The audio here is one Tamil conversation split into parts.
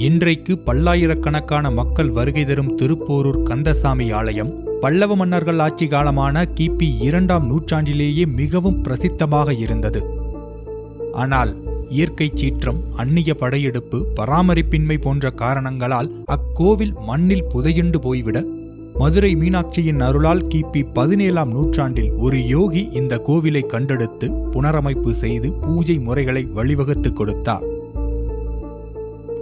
இன்றைக்கு பல்லாயிரக்கணக்கான மக்கள் வருகை தரும் திருப்போரூர் கந்தசாமி ஆலயம் பல்லவ மன்னர்கள் ஆட்சி காலமான கிபி இரண்டாம் நூற்றாண்டிலேயே மிகவும் பிரசித்தமாக இருந்தது. ஆனால் இயற்கை சீற்றம் அந்நிய படையெடுப்பு பராமரிப்பின்மை போன்ற காரணங்களால் அக்கோவில் மண்ணில் புதையுண்டு போய்விட மதுரை மீனாட்சியின் அருளால் கிபி பதினேழாம் நூற்றாண்டில் ஒரு யோகி இந்த கோவிலை கண்டெடுத்து புனரமைப்பு செய்து பூஜை முறைகளை வழிவகுத்துக் கொடுத்தார்.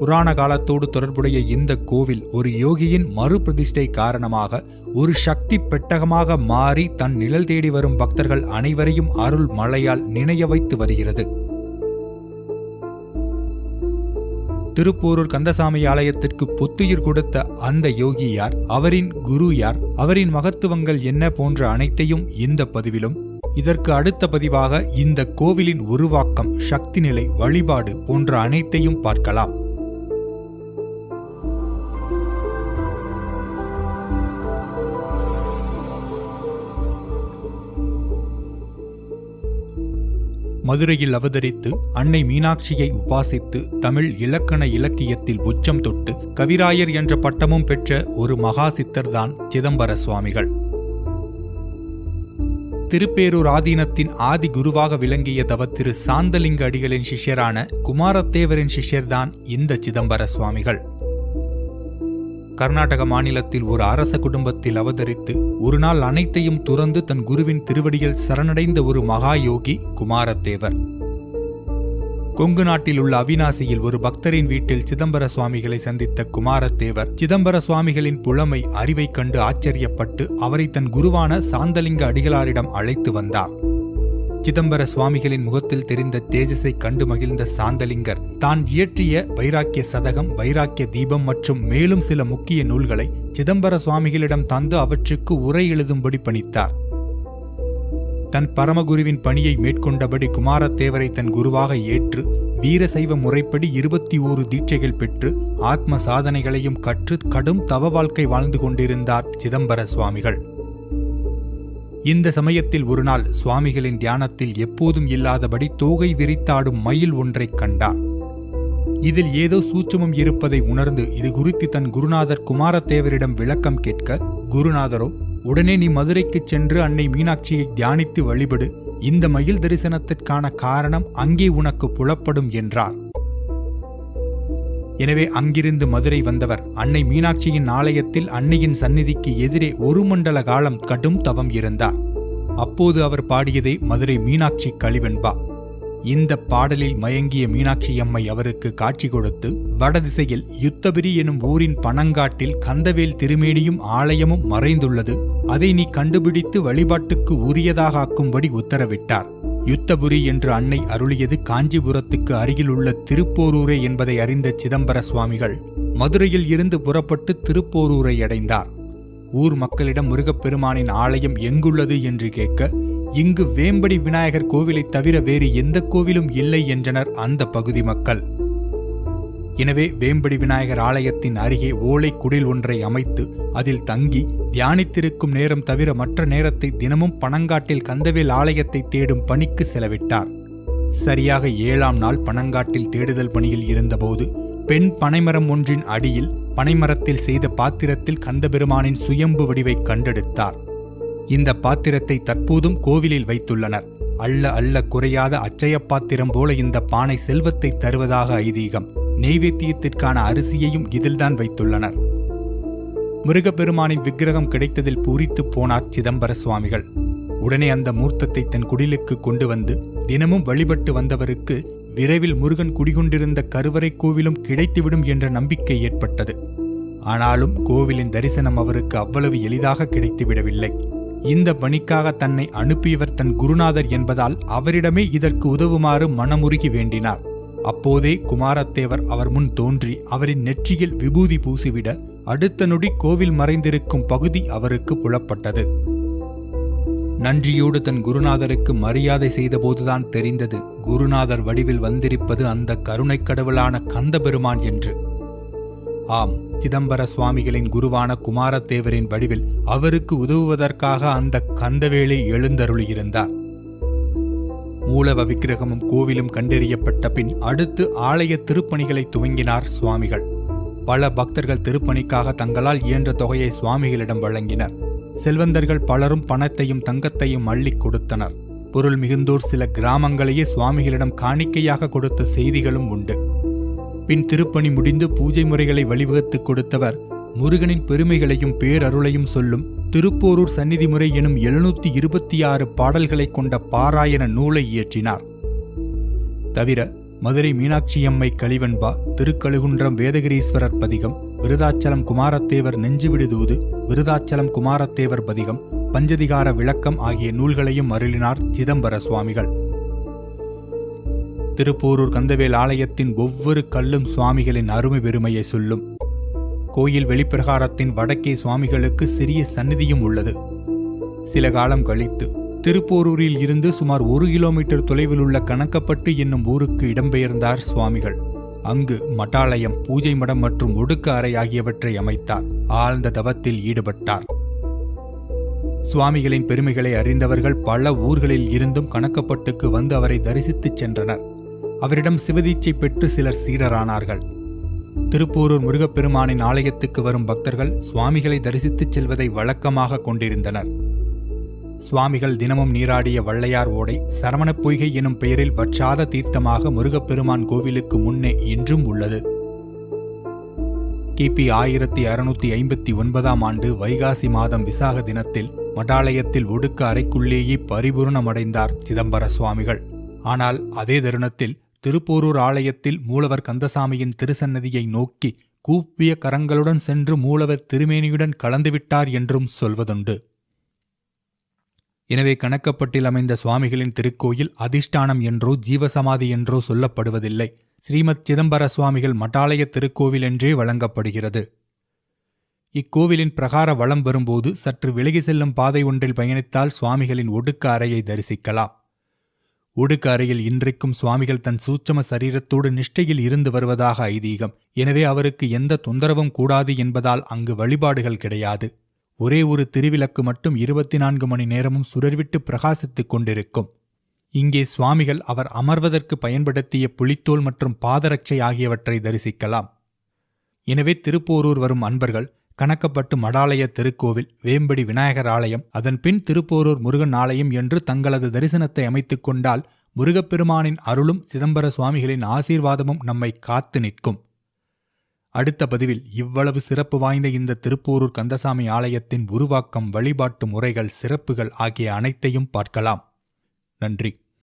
புராண காலத்தோடு தொடர்புடைய இந்த கோவில் ஒரு யோகியின் மறுபிரதிஷ்டை காரணமாக ஒரு சக்தி பெட்டகமாக மாறி தன் நிழல் தேடி வரும் பக்தர்கள் அனைவரையும் அருள் மழையால் நினைய வைத்து வருகிறது. திருப்போரூர் கந்தசாமி ஆலயத்திற்கு புத்துயிர் கொடுத்த அந்த யோகி யார்? அவரின் குரு யார்? அவரின் மகத்துவங்கள் என்ன போன்ற அனைத்தையும் இந்த பதிவிலும் இதற்கு அடுத்த பதிவாக இந்த கோவிலின் உருவாக்கம் சக்தி நிலை வழிபாடு போன்ற அனைத்தையும் பார்க்கலாம். மதுரையில் அவதரித்து அன்னை மீனாட்சியை உபாசித்து தமிழ் இலக்கண இலக்கியத்தில் உச்சம் தொட்டு கவிராயர் என்ற பட்டமும் பெற்ற ஒரு மகா சித்தர்தான் சிதம்பர சுவாமிகள். திருப்பேரூர் ஆதீனத்தின் ஆதி குருவாக விளங்கிய தவ திரு சாந்தலிங்க அடிகளின் சிஷ்யரான குமாரத்தேவரின் சிஷ்யர்தான் இந்த சிதம்பர சுவாமிகள். கர்நாடக மாநிலத்தில் ஒரு அரச குடும்பத்தில் அவதரித்து ஒரு நாள் அனைத்தையும் துறந்து தன் குருவின் திருவடியில் சரணடைந்த ஒரு மகா யோகி குமாரத்தேவர். கொங்கு நாட்டில் உள்ள அவினாசியில் ஒரு பக்தரின் வீட்டில் சிதம்பர சுவாமிகளை சந்தித்த குமாரத்தேவர் சிதம்பர சுவாமிகளின் புலமை அறிவைக் கண்டு ஆச்சரியப்பட்டு அவரை தன் குருவான சாந்தலிங்க அடிகளாரிடம் அழைத்து வந்தார். சிதம்பர சுவாமிகளின் முகத்தில் தெரிந்த தேஜஸை கண்டு மகிழ்ந்த சாந்தலிங்கர் தான் இயற்றிய வைராக்கிய சதகம் வைராக்கிய தீபம் மற்றும் மேலும் சில முக்கிய நூல்களை சிதம்பர சுவாமிகளிடம் தந்து அவற்றுக்கு உரை எழுதும்படி பணித்தார். தன் பரமகுருவின் பணியை மேற்கொண்டபடி குமாரத்தேவரை தன் குருவாக ஏற்று வீரசைவ முறைப்படி இருபத்தி ஓரு தீட்சைகள் பெற்று ஆத்ம சாதனைகளையும் கற்று கடும் தவ வாழ்க்கை வாழ்ந்து கொண்டிருந்தார் சிதம்பர சுவாமிகள். இந்த சமயத்தில் ஒருநாள் சுவாமிகளின் தியானத்தில் எப்போதும் இல்லாதபடி தோகை விரித்தாடும் மயில் ஒன்றைக் கண்டார் இதில் ஏதோ சூட்சமம் இருப்பதை உணர்ந்து இது குறித்து தன் குருநாதர் குமாரத்தேவரிடம் விளக்கம் கேட்க குருநாதரோ உடனே நீ மதுரைக்குச் சென்று அன்னை மீனாட்சியை தியானித்து வழிபடு. இந்த மயில் தரிசனத்திற்கான காரணம் அங்கே உனக்கு புலப்படும் என்றார். எனவே அங்கிருந்து மதுரை வந்தவர். அன்னை மீனாட்சியின் ஆலயத்தில் அன்னையின் சந்நிதிக்கு எதிரே ஒரு மண்டல காலம் கடும் தவம் இருந்தார். அப்போது அவர் பாடியதே மதுரை மீனாட்சி கழிவெண்பா இந்த பாடலில் மயங்கிய மீனாட்சி அம்மை அவருக்கு காட்சி கொடுத்து வடதிசையில் யுத்தபிரி எனும் ஊரின் பனங்காட்டில் கந்தவேல் திருமேனியும் ஆலயமும் மறைந்துள்ளது. அதை நீ கண்டுபிடித்து வழிபாட்டுக்கு உரியதாக ஆக்கும்படி உத்தரவிட்டார். யுத்தபுரி என்று அன்னை அருளியது காஞ்சிபுரத்துக்கு அருகிலுள்ள திருப்போரூரே என்பதை அறிந்த சிதம்பர சுவாமிகள் மதுரையில் இருந்து புறப்பட்டு திருப்போரூரை அடைந்தார். ஊர் மக்களிடம் முருகப்பெருமானின் ஆலயம் எங்குள்ளது என்று கேட்க இங்கு வேம்படி விநாயகர் கோவிலைத் தவிர வேறு எந்த கோவிலும் இல்லை என்றனர் அந்த பகுதி மக்கள். எனவே வேம்படி விநாயகர் ஆலயத்தின் அருகே ஓலை குடில் ஒன்றை அமைத்து அதில் தங்கி தியானித்திருக்கும் நேரம் தவிர மற்ற நேரத்தை தினமும் பனங்காட்டில் கந்தவேல் ஆலயத்தை தேடும் பணிக்கு செலவிட்டார். சரியாக ஏழாம் நாள் பனங்காட்டில் தேடுதல் பணியில் இருந்தபோது பெண் பனைமரம் ஒன்றின் அடியில் பனைமரத்தில் செய்த பாத்திரத்தில் கந்தபெருமானின் சுயம்பு வடிவை கண்டெடுத்தார். இந்த பாத்திரத்தை தற்போதும் கோவிலில் வைத்துள்ளனர். அல்ல அல்ல குறையாத அச்சய பாத்திரம் போல இந்த பானை செல்வத்தை தருவதாக ஐதீகம். நெய்வேத்தியத்திற்கான அரிசியையும் இதில்தான் வைத்துள்ளனர். முருகப்பெருமானின் விக்கிரகம் கிடைத்ததில் பூரித்து போனார் சிதம்பர சுவாமிகள். உடனே அந்த மூர்த்தத்தை தன் குடிலுக்கு கொண்டு வந்து தினமும் வழிபட்டு வந்தவருக்கு விரைவில் முருகன் குடிகொண்டிருந்த கருவறை கோவிலும் கிடைத்துவிடும் என்ற நம்பிக்கை ஏற்பட்டது. ஆனாலும் கோவிலின் தரிசனம் அவருக்கு அவ்வளவு எளிதாக கிடைத்துவிடவில்லை. இந்த பணிக்காக தன்னை அனுப்பியவர் தன் குருநாதர் என்பதால் அவரிடமே இதற்கு உதவுமாறு மனமுருகி வேண்டினார். அப்போதே குமாரத்தேவர் அவர் முன் தோன்றி அவரின் நெற்றியில் விபூதி பூசிவிட அடுத்த நொடி கோவில் மறைந்திருக்கும் பகுதி அவருக்கு புலப்பட்டது. நன்றியோடு தன் குருநாதருக்கு மரியாதை செய்தபோதுதான் தெரிந்தது குருநாதர் வடிவில் வந்திருப்பது அந்த கருணைக் கடவுளான கந்தபெருமான் என்று. ஆம் சிதம்பர சுவாமிகளின் குருவான குமாரத்தேவரின் வடிவில் அவருக்கு உதவுவதற்காக அந்த கந்தவேளை எழுந்தருளியிருந்தார். மூலவ விக்கிரகமும் கோவிலும் கண்டறியப்பட்ட பின் அடுத்து ஆலய திருப்பணிகளை துவங்கினார் சுவாமிகள். பல பக்தர்கள் திருப்பணிக்காக தங்களால் இயன்ற தொகையை சுவாமிகளிடம் வழங்கினர். செல்வந்தர்கள் பலரும் பணத்தையும் தங்கத்தையும் அள்ளிக் கொடுத்தனர். பொருள் மிகுந்தோர் சில கிராமங்களையே சுவாமிகளிடம் காணிக்கையாக கொடுத்த செய்திகளும் உண்டு. பின் திருப்பணி முடிந்து பூஜை முறைகளை வழிவகுத்துக் கொடுத்தவர் முருகனின் பெருமைகளையும் பேரருளையும் சொல்லும் திருப்போரூர் சந்நிதி முறை எனும் எழுநூத்தி இருபத்தி ஆறு பாடல்களைக் கொண்ட பாராயண நூலை இயற்றினார். தவிர மதுரை மீனாட்சியம்மை கலிவன்பா திருக்கழுகுன்றம் வேதகிரீஸ்வரர் பதிகம் விருதாச்சலம் குமாரத்தேவர் நெஞ்சுவிடுதூது விருதாச்சலம் குமாரத்தேவர் பதிகம் பஞ்சதிகார விளக்கம் ஆகிய நூல்களையும் அருளினார் சிதம்பர சுவாமிகள். திருப்போரூர் கந்தவேல் ஆலயத்தின் ஒவ்வொரு கல்லும் சுவாமிகளின் அருமை பெருமையை சொல்லும். கோயில் வெளிப்பிரகாரத்தின் வடக்கே சுவாமிகளுக்கு சிறிய சந்நிதியும் உள்ளது. சில காலம் கழித்து திருப்போரூரில் இருந்து சுமார் ஒரு கிலோமீட்டர் தொலைவில் உள்ள கணக்கப்பட்டு என்னும் ஊருக்கு இடம்பெயர்ந்தார் சுவாமிகள். அங்கு மட்டாலயம் பூஜை மடம் மற்றும் ஒடுக்க அறை ஆகியவற்றை அமைத்தார். ஆழ்ந்த தவத்தில் ஈடுபட்டார். சுவாமிகளின் பெருமைகளை அறிந்தவர்கள் பல ஊர்களில் இருந்தும் கணக்கப்பட்டுக்கு வந்து அவரை தரிசித்துச் சென்றனர். அவரிடம் சிவதீச்சை பெற்று சிலர் சீடரானார்கள். திருப்பூரூர் முருகப்பெருமானின் ஆலயத்துக்கு வரும் பக்தர்கள் சுவாமிகளை தரிசித்துச் செல்வதை வழக்கமாக கொண்டிருந்தனர். சுவாமிகள் தினமும் நீராடிய வள்ளையார் ஓடை சரவணப் பொய்கை எனும் பெயரில் வற்றாத தீர்த்தமாக முருகப்பெருமான் கோவிலுக்கு முன்னே இன்றும் உள்ளது. கிபி ஆயிரத்தி அறுநூத்தி ஐம்பத்தி ஒன்பதாம் ஆண்டு வைகாசி மாதம் விசாக தினத்தில் மடாலயத்தில் ஒடுக்க அறைக்குள்ளேயே பரிபூர்ணமடைந்தார் சிதம்பர சுவாமிகள். ஆனால் அதே தருணத்தில் திருப்போரூர் ஆலயத்தில் மூலவர் கந்தசாமியின் திருசன்னதியை நோக்கி கூப்பிய கரங்களுடன் சென்று மூலவர் திருமேனியுடன் கலந்துவிட்டார் என்றும் சொல்வதுண்டு. எனவே கணக்கப்பட்டில் அமைந்த சுவாமிகளின் திருக்கோயில் அதிஷ்டானம் என்றோ ஜீவசமாதி என்றோ சொல்லப்படுவதில்லை. ஸ்ரீமத் சிதம்பர சுவாமிகள் மட்டாலய திருக்கோவில் என்றே வழங்கப்படுகிறது. இக்கோவிலின் பிரகார வளம் வரும்போது சற்று விலகி செல்லும் பாதை ஒன்றில் பயணித்தால் சுவாமிகளின் ஒடுக்க அறையை தரிசிக்கலாம். ஒடுக்க அறையில் இன்றைக்கும் சுவாமிகள் தன் சூட்சம சரீரத்தோடு நிஷ்டையில் இருந்து வருவதாக ஐதீகம். எனவே அவருக்கு எந்த தொந்தரவும் கூடாது என்பதால் அங்கு வழிபாடுகள் கிடையாது. ஒரே ஒரு திருவிளக்கு மட்டும் இருபத்தி நான்கு மணி நேரமும் சுடர்விட்டு பிரகாசித்துக் கொண்டிருக்கும். இங்கே சுவாமிகள் அவர் அமர்வதற்கு பயன்படுத்திய புலித்தோல் மற்றும் பாதரட்சை ஆகியவற்றை தரிசிக்கலாம். எனவே திருப்போரூர் வரும் அன்பர்கள் கணக்கப்பட்டு மடாலய திருக்கோவில் வேம்படி விநாயகர் ஆலயம் அதன் பின் திருப்போரூர் முருகன் ஆலயம் என்று தங்களது தரிசனத்தை அமைத்துக் கொண்டால் முருகப்பெருமானின் அருளும் சிதம்பர சுவாமிகளின் ஆசீர்வாதமும் நம்மை காத்து நிற்கும். அடுத்த பதிவில் இவ்வளவு சிறப்பு வாய்ந்த இந்த திருப்போரூர் கந்தசாமி ஆலயத்தின் உருவாக்கம் வழிபாட்டு முறைகள் சிறப்புகள் ஆகிய அனைத்தையும் பார்க்கலாம். நன்றி.